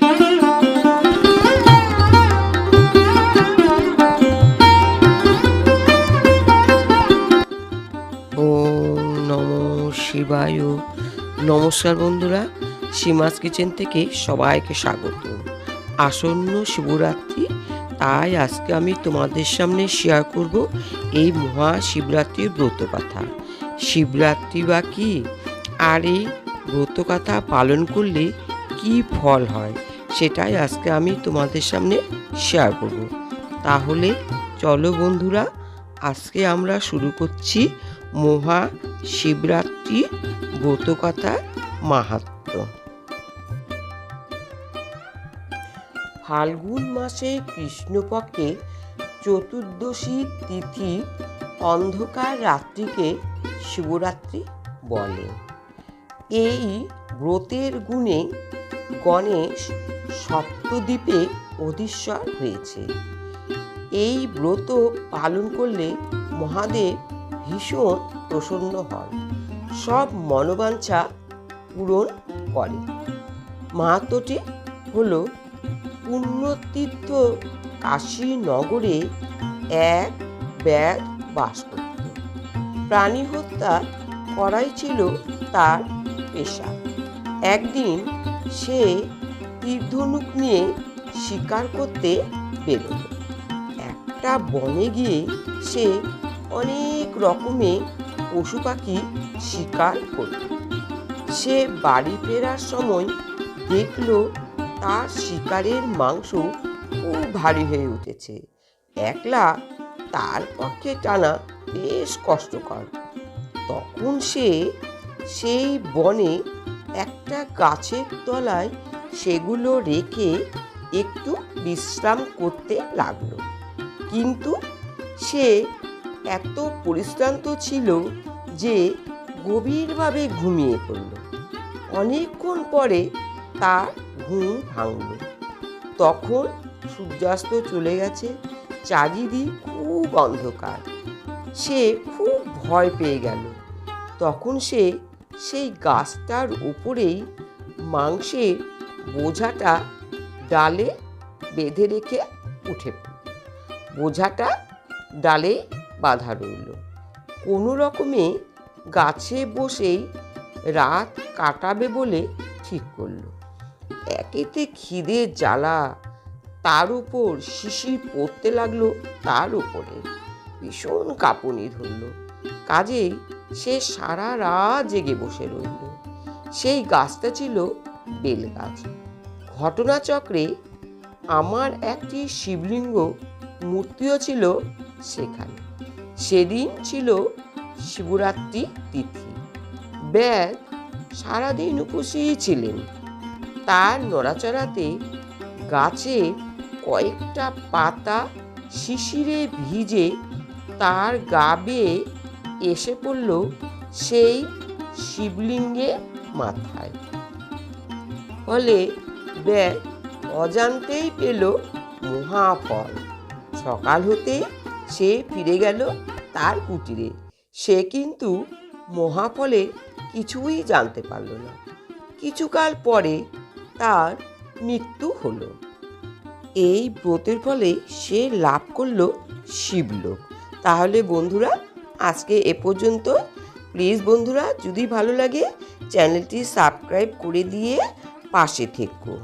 শিবায়। নমস্কার বন্ধুরা, সীমাস কিচেন থেকে সবাইকে স্বাগত। আসন্ন শিবরাত্রি, তাই আজকে আমি তোমাদের সামনে শেয়ার করব এই মহাশিবরাত্রির ব্রতকথা। শিবরাত্রি বা কি? আর এই ব্রতকথা পালন করলে কি ফল হয় সেটাই আজকে আমি তোমাদের সামনে শেয়ার করব। তাহলে চলো বন্ধুরা, আজকে আমরা শুরু করছি মহা শিবরাত্রি ব্রতকথার মাহাত্ম্য। ফাল্গুন মাসে কৃষ্ণপক্ষে চতুর্দশী তিথি অন্ধকার রাত্রিকে শিবরাত্রি বলে। এই ব্রতের গুণে গণেশ সপ্তদ্বীপে অধীশ্বর হয়েছে। এই ব্রত পালন করলে মহাদেব ভীষণ প্রসন্ন হন। সব মনোবাঞ্ছা পূরণ করে। মাহাত্মটি হল পুণ্যতীর্থ কাশী নগরে এক ব্যাগ বাস করত। প্রাণী হত্যা করাই ছিল তার পেশা। একদিন সে তীর্ধনুক নিয়ে শিকার করতে বেরোল। একটা বনে গিয়ে সে অনেক রকমের পশু পাখি শিকার করল। সে বাড়ি ফেরার সময় দেখল তার শিকারের মাংস খুব ভারী হয়ে উঠেছে। একলা তার পক্ষে টানা বেশ কষ্টকর। তখন সে সেই বনে একটা গাছের তলায় সেগুলো রেখে একটু বিশ্রাম করতে লাগল। কিন্তু সে এত পরিশ্রান্ত ছিল যে গভীরভাবে ঘুমিয়ে পড়ল। অনেকক্ষণ পরে তার ঘুম ভাঙল। তখন সূর্যাস্ত চলে গেছে, চারিদিক খুব অন্ধকার। সে খুব ভয় পেয়ে গেল। তখন সে সেই গাছটার উপরেই মাংসের বোঝাটা ডালে বেঁধে রেখে উঠে বোঝাটা ডালে বাঁধা রইল। কোনো রকমে গাছে বসেই রাত কাটাবে বলে ঠিক করল। একেতে খিদে জ্বালা তার উপর শিশির পড়তে লাগল তার উপরে। ভীষণ কাঁপুনি ধরল। কাজেই সে সারা রাত জেগে বসে রইল। সেই গাছটা ছিল বেল গাছ। ঘটনাচক্রে আমার একটি শিবলিঙ্গ মূর্তিও ছিল সেখানে। সেদিন ছিল শিবরাত্রি তিথি। ব্যাগ সারাদিন উপসেই ছিলেন। তার নড়াচড়াতে গাছে কয়েকটা পাতা শিশিরে ভিজে তার গা বেয়ে এসে পড়ল সেই শিবলিঙ্গে মাথায়। ফলে ব্যাগ অজান্তেই পেল মহাফল সকাল হতে সে ফিরে গেল তার কুটিরে। সে কিন্তু মহাফলের কিছুই জানতে পারল না। কিছুকাল পরে তার মৃত্যু হলো। এই ব্রতের ফলে সে লাভ করল শিবলোক। তাহলে বন্ধুরা আজকে এ পর্যন্ত। প্লিজ বন্ধুরা যদি ভালো লাগে চ্যানেলটি সাবস্ক্রাইব করে দিয়ে পাশে থেকো।